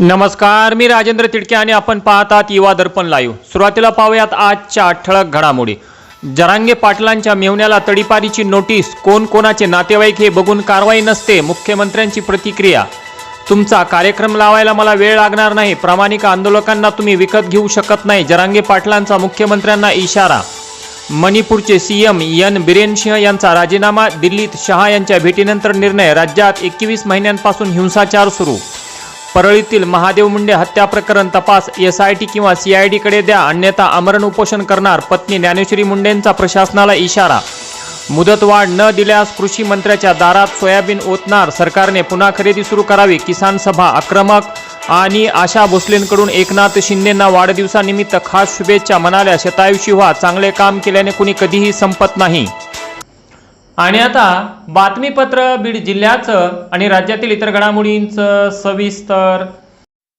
नमस्कार मी राजेंद्र तिडके आणि आपण पाहतात युवा दर्पण लाईव्ह सुरुवातीला पाहूयात आजच्या ठळक घडामोडी. जरांगे पाटलांच्या मेवण्याला तडीपारीची नोटीस कोण कोणाचे नातेवाईक हे बघून कारवाई नसते मुख्यमंत्र्यांची प्रतिक्रिया. तुमचा कार्यक्रम लावायला मला वेळ लागणार नाही प्रामाणिक आंदोलकांना तुम्ही विकत घेऊ शकत नाही जरांगे पाटलांचा मुख्यमंत्र्यांना इशारा. मणिपूरचे सीएम एन बिरेन सिंह यांचा राजीनामा दिल्लीत शहा यांच्या भेटीनंतर निर्णय राज्यात एकवीस महिन्यांपासून हिंसाचार सुरू. परळीतील महादेव मुंडे हत्या प्रकरण तपास एस आय टी किंवा सी आय डीकडे द्या. अन्यथा आमरण उपोषण करणार पत्नी ज्ञानेश्वरी मुंडेंचा प्रशासनाला इशारा. मुदतवाढ न दिल्यास कृषी मंत्र्याच्या दारात सोयाबीन ओतणार. सरकारने पुन्हा खरेदी सुरू करावी. किसान सभा आक्रमक. आणि आशा भोसलेंकडून एकनाथ शिंदेंना वाढदिवसानिमित्त खास शुभेच्छा म्हणाल्या. शतायुषी व्हा. चांगले काम केल्याने कुणी कधीही संपत नाही. आणि आता बातमीपत्र बीड जिल्ह्याचं आणि राज्यातील इतर घडामोडींचं सविस्तर.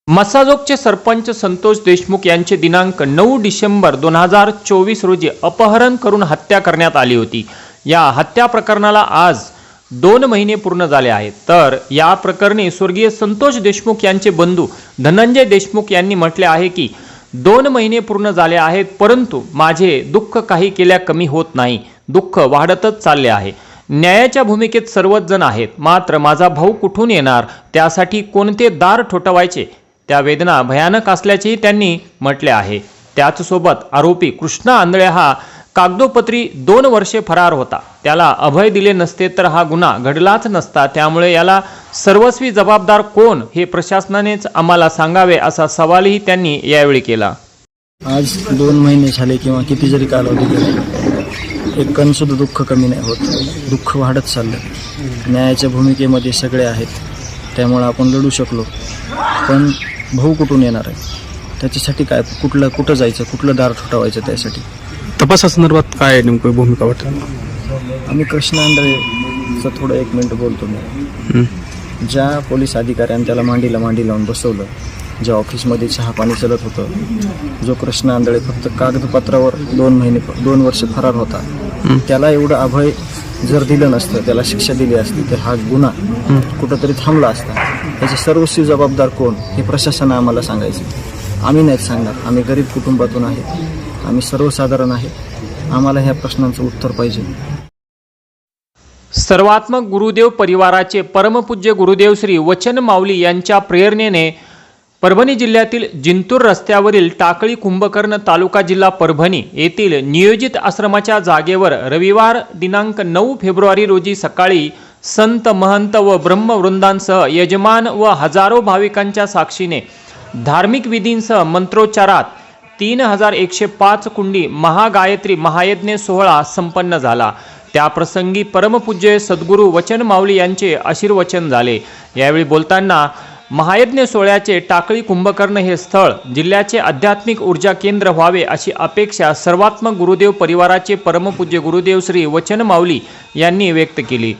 मसाजोगचे सरपंच संतोष देशमुख यांचे दिनांक नऊ डिसेंबर दोन हजार चोवीस रोजी अपहरण करून हत्या करण्यात आली होती. या हत्या प्रकरणाला आज दोन महिने पूर्ण झाले आहेत. तर या प्रकरणी स्वर्गीय संतोष देशमुख यांचे बंधू धनंजय देशमुख यांनी म्हटले आहे की दोन महिने पूर्ण झाले आहेत परंतु माझे दुःख काही केल्या कमी होत नाही. दुःख वाढतच चालले आहे. न्यायाच्या भूमिकेत सर्वच जण आहेत. मात्र माझा भाऊ कुठून येणार? त्यासाठी कोणते दार ठोठवायचे? त्या वेदना भयानक असल्याचेही त्यांनी म्हटले आहे. त्याचसोबत आरोपी कृष्णा आंधळे हा कागदोपत्री दोन वर्षे फरार होता. त्याला अभय दिले नसते तर हा गुन्हा घडलाच नसता. त्यामुळे याला सर्वस्वी जबाबदार कोण हे प्रशासनानेच आम्हाला सांगावे असा सवालही त्यांनी यावेळी केला. आज दोन महिने झाले किंवा किती जरी कालावधी गेला एक कणसुद्धा दुःख कमी नाही होत. दुःख वाढत चाललं. न्यायाच्या भूमिकेमध्ये सगळे आहेत. त्यामुळं आपण लढू शकलो. पण भाऊ कुठून येणार आहे? त्याच्यासाठी काय? कुठलं कुठं जायचं? कुठलं दार ठोठावायचं त्यासाठी? तपासासंदर्भात काय नेमकं भूमिका वाटत? आम्ही कृष्ण आंधळेचं थोडं एक मिनटं बोलतो मी. ज्या पोलीस अधिकाऱ्याने त्याला मांडीला मांडी लावून बसवलं ज्या ऑफिसमध्ये चहा पाणी चालत होतं जो कृष्ण आंधळे फक्त कागदपत्रावर दोन महिने दोन वर्ष फरार होता त्याला एवढं अभय जर दिलं नसतं त्याला शिक्षा दिली असती तर हा गुन्हा कुठंतरी थांबला असता. त्याचे सर्वस्वी जबाबदार कोण हे प्रशासनानं आम्हाला सांगायचं आम्ही नाहीत सांगणार. आम्ही गरीब कुटुंबातून आहे. आम्ही सर्वसाधारण आहे. आम्हाला ह्या प्रश्नांचं उत्तर पाहिजे. सर्वात्मक गुरुदेव परिवाराचे परमपूज्य गुरुदेव श्री वचन माऊली यांच्या प्रेरणेने परभणी जिल्ह्यातील जिंतूर रस्त्यावरील टाकळी कुंभकर्ण तालुका जिल्हा परभणी येथील नियोजित आश्रमाच्या जागेवर रविवार दिनांक नऊ फेब्रुवारी रोजी सकाळी संत महंत व ब्रह्मवृंदांसह यजमान व हजारो भाविकांच्या साक्षीने धार्मिक विधींसह मंत्रोच्चारात तीन हजार एकशे पाच कुंडी महागायत्री महायज्ञ सोहळा संपन्न झाला. त्याप्रसंगी परमपूज्य सद्गुरू वचन माऊली यांचे आशीर्वचन झाले. यावेळी बोलताना महायज्ञ सोहळ्याचे टाकळी कुंभकर्ण हे स्थळ जिल्ह्याचे आध्यात्मिक ऊर्जा केंद्र व्हावे अशी अपेक्षा सर्वात्मक गुरुदेव परिवाराचे परमपूज्य गुरुदेव श्री वचन माऊली यांनी व्यक्त केली.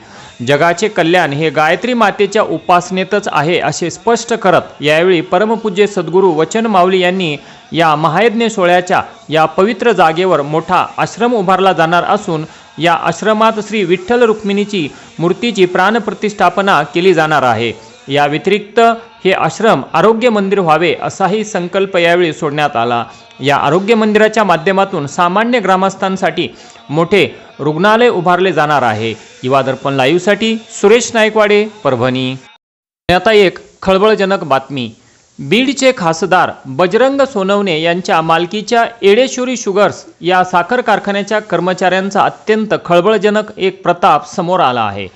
जगाचे कल्याण हे गायत्री मातेच्या उपासनेतच आहे असे स्पष्ट करत यावेळी परमपूज्य सद्गुरू वचन माऊली यांनी या महायज्ञ सोहळ्याच्या या पवित्र जागेवर मोठा आश्रम उभारला जाणार असून या आश्रमात श्री विठ्ठल रुक्मिणीची मूर्तीची प्राणप्रतिष्ठापना केली जाणार आहे. या व्यतिरिक्त हे आश्रम आरोग्य मंदिर व्हावे असाही संकल्प यावेळी सोडण्यात आला. या आरोग्य मंदिराच्या माध्यमातून सामान्य ग्रामस्थांसाठी मोठे रुग्णालय उभारले जाणार आहे. युवा दर्पण लाईव्हसाठी सुरेश नायकवाडे परभणी. आता एक खळबळजनक बातमी. बीडचे खासदार बजरंग सोनवणे यांच्या मालकीच्या एडेश्वरी शुगर्स या साखर कारखान्याच्या कर्मचाऱ्यांचा अत्यंत खळबळजनक एक प्रताप समोर आला आहे.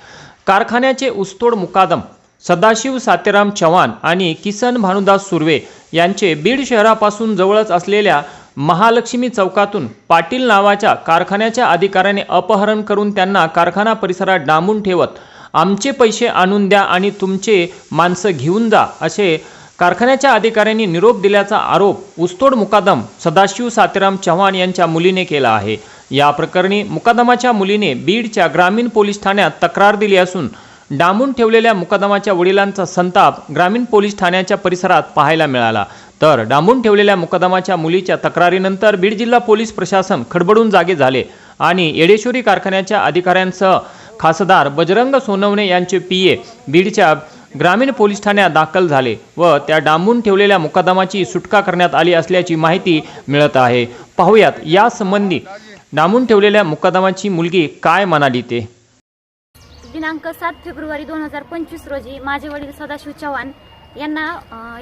कारखान्याचे उस्तोड मुकादम सदाशिव सातेराम चव्हाण आणि किसन भानुदास सुर्वे यांचे बीड शहरापासून जवळच असलेल्या महालक्ष्मी चौकातून पाटील नावाच्या कारखान्याच्या अधिकाऱ्याने अपहरण करून त्यांना कारखाना परिसरात डांबून ठेवत आमचे पैसे आणून द्या आणि तुमचे माणसं घेऊन जा असे कारखान्याच्या अधिकाऱ्यांनी निरोप दिल्याचा आरोप उस्तोड मुकादम सदाशिव सातेराम चव्हाण यांच्या मुलीने केला आहे. या प्रकरणी मुकादमाच्या मुलीने बीडच्या ग्रामीण पोलीस ठाण्यात तक्रार दिली असून डांबून ठेवलेल्या मुकदमाच्या वडिलांचा संताप ग्रामीण पोलीस ठाण्याच्या परिसरात पाहायला मिळाला. तर डांबून ठेवलेल्या मुकदमाच्या मुलीच्या तक्रारीनंतर बीड जिल्हा पोलीस प्रशासन खडबडून जागे झाले आणि येडेश्वरी कारखान्याच्या अधिकाऱ्यांसह खासदार बजरंग सोनवणे यांचे पी ए बीडच्या ग्रामीण पोलीस ठाण्यात दाखल झाले व त्या डांबून ठेवलेल्या मुकदमाची सुटका करण्यात आली असल्याची माहिती मिळत आहे. पाहुयात यासंबंधी डांबून ठेवलेल्या मुकदमाची मुलगी काय म्हणाली ते? दिनांक सात फेब्रुवारी दोन हजार पंचवीस रोजी माझे वडील सदाशिव चव्हाण यांना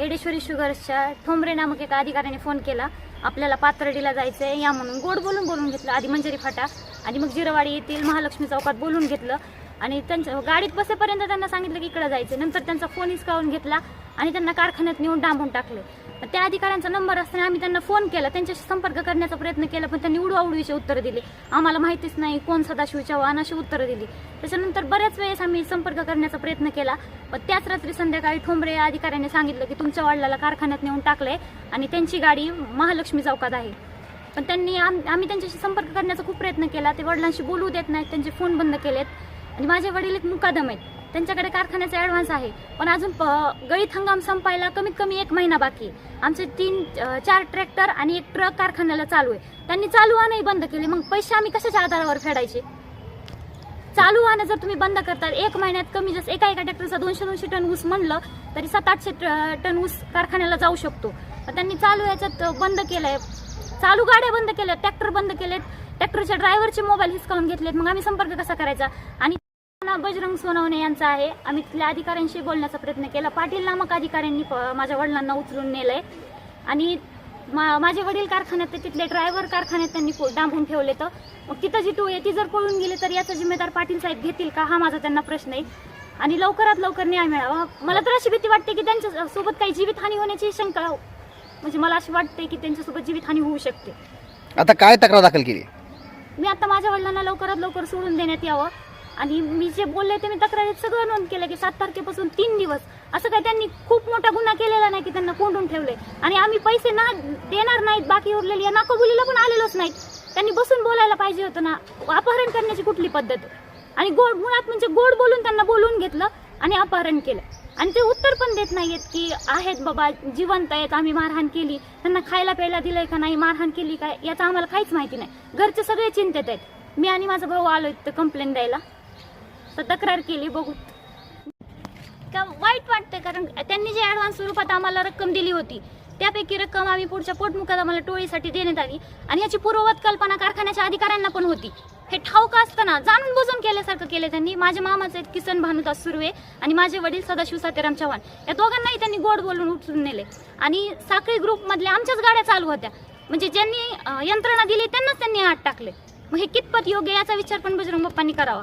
येडेश्वरी शुगर्सच्या ठोंबरे नामक एका अधिकाऱ्याने फोन केला. आपल्याला पाथर्डीला जायचं आहे या म्हणून गोड बोलून बोलून घेतलं. आधी मंजरी फाटा आणि मग जिरवाडी येथील महालक्ष्मी चौकात बोलून घेतलं. आणि त्यांच्या गाडीत बसेपर्यंत त्यांना सांगितलं की इकडं जायचं नंतर त्यांचा फोन हिसकावून घेतला आणि त्यांना कारखान्यात नेऊन डांबून टाकले. त्या अधिकाऱ्यांचा नंबर असताना आम्ही त्यांना फोन केला. त्यांच्याशी संपर्क करण्याचा प्रयत्न केला पण त्यांनी उडवाउडवीचे उत्तर दिले. आम्हाला माहितीच नाही कोण सदाशिव चव्हाण अशी उत्तरं दिली. त्याच्यानंतर बऱ्याच वेळेस आम्ही संपर्क करण्याचा प्रयत्न केला. पण त्याच रात्री संध्याकाळी ठोंबरे या अधिकाऱ्याने सांगितलं की तुमच्या वडिलाला कारखान्यात नेऊन टाकलंय आणि त्यांची गाडी महालक्ष्मी चौकात आहे. पण त्यांनी आम- आम्ही त्यांच्याशी संपर्क करण्याचा खूप प्रयत्न केला. ते वडिलांशी बोलू देत नाहीत त्यांचे फोन बंद केलेत. आणि माझे वडील एक मुकादम आहेत. त्यांच्याकडे कारखान्याचा ॲडव्हान्स आहे. पण अजून प- गळीत हंगाम संपायला कमीत कमी एक महिना बाकी आमचे तीन चार ट्रॅक्टर आणि एक ट्रक कारखान्याला चालू आहे. त्यांनी चालू आणही बंद केले. मग पैसे आम्ही कशाच्या आधारावर फेडायचे? चालू आणं जर तुम्ही बंद करतात एक महिन्यात कमी जसं एका एका ट्रॅक्टरचा दोनशे दोनशे टन ऊस म्हणलं तरी सात आठशे ट- टन ऊस कारखान्याला जाऊ शकतो. त्यांनी चालू याच्यात बंद केलंय. चालू गाड्या बंद केल्या ट्रॅक्टर बंद केलेत. ट्रॅक्टरच्या ड्रायव्हरचे मोबाईल हिसकावून घेतलेत. मग आम्ही संपर्क कसा करायचा? आणि नाव बजरंग सोनवणे यांचा आहे. आम्ही तिथल्या अधिकाऱ्यांशी बोलण्याचा प्रयत्न केला. पाटील नामक अधिकाऱ्यांनी माझ्या वडिलांना उचलून नेलंय. आणि मा- माझे वडील कारखान्यात तिथले ड्रायव्हर कारखान्यात त्यांनी डांबून ठेवले तर मग तिथं जी आहे ती जर पळून गेली तर याचा जिम्मेदार पाटील साहेब घेतील का? हा माझा त्यांना प्रश्न आहे. आणि लवकरात लवकर न्याय मिळावा. मला तर अशी भीती वाटते की त्यांच्यासोबत काही जीवितहानी होण्याची शंका म्हणजे मला अशी वाटते की त्यांच्यासोबत जीवितहानी होऊ शकते. आता काय तक्रार दाखल केली? मी आता माझ्या वडिलांना लवकरात लवकर सोडून देण्यात यावं. आणि मी जे बोलले ते मी तक्रारीत सगळं नोंद केलं की सात तारखेपासून तीन दिवस. असं काय त्यांनी खूप मोठा गुन्हा केलेला नाही की त्यांना कोंडून ठेवले आणि आम्ही पैसे ना देणार नाहीत बाकी उरलेली या नाकोबुलीला पण आलेलोच नाहीत. त्यांनी बसून बोलायला पाहिजे होतं ना. अपहरण करण्याची कुठली पद्धत? आणि गोड मुळात म्हणजे गोड बोलून त्यांना बोलून घेतलं आणि अपहरण केलं. आणि ते उत्तर पण देत नाहीयेत की आहेत बाबा जिवंत आहेत आम्ही मारहाण केली. त्यांना खायला प्यायला दिलंय का नाही मारहाण केली काय? याचं आम्हाला काहीच माहिती नाही. घरचे सगळे चिंतेत आहेत. मी आणि माझा भाऊ आलो इथं कंप्लेंट द्यायला. तर तक्रार केली बघू. का वाईट वाटतं कारण त्यांनी जे ॲडव्हान्स स्वरूपात आम्हाला रक्कम दिली होती. त्यापैकी रक्कम आम्ही पुढच्या पोटमुखात आम्हाला टोळीसाठी देण्यात आली. आणि याची पूर्ववत कल्पना कारखान्याच्या अधिकाऱ्यांना पण होती. हे ठाऊक असताना जाणून बुजून केल्यासारखं केलं त्यांनी. माझे मामाचे किसन भानुदास सुर्वे आणि माझे वडील सदाशिव सातेराम चव्हाण. या दोघांनाही त्यांनी गोड बोलून उचलून नेले. आणि साखळी ग्रुपमधल्या आमच्याच गाड्या चालू होत्या. म्हणजे ज्यांनी यंत्रणा दिली त्यांनाच त्यांनी आत टाकले. मग हे कितपत योग्य याचा विचार पण बजरंग बाप्पांनी करावा.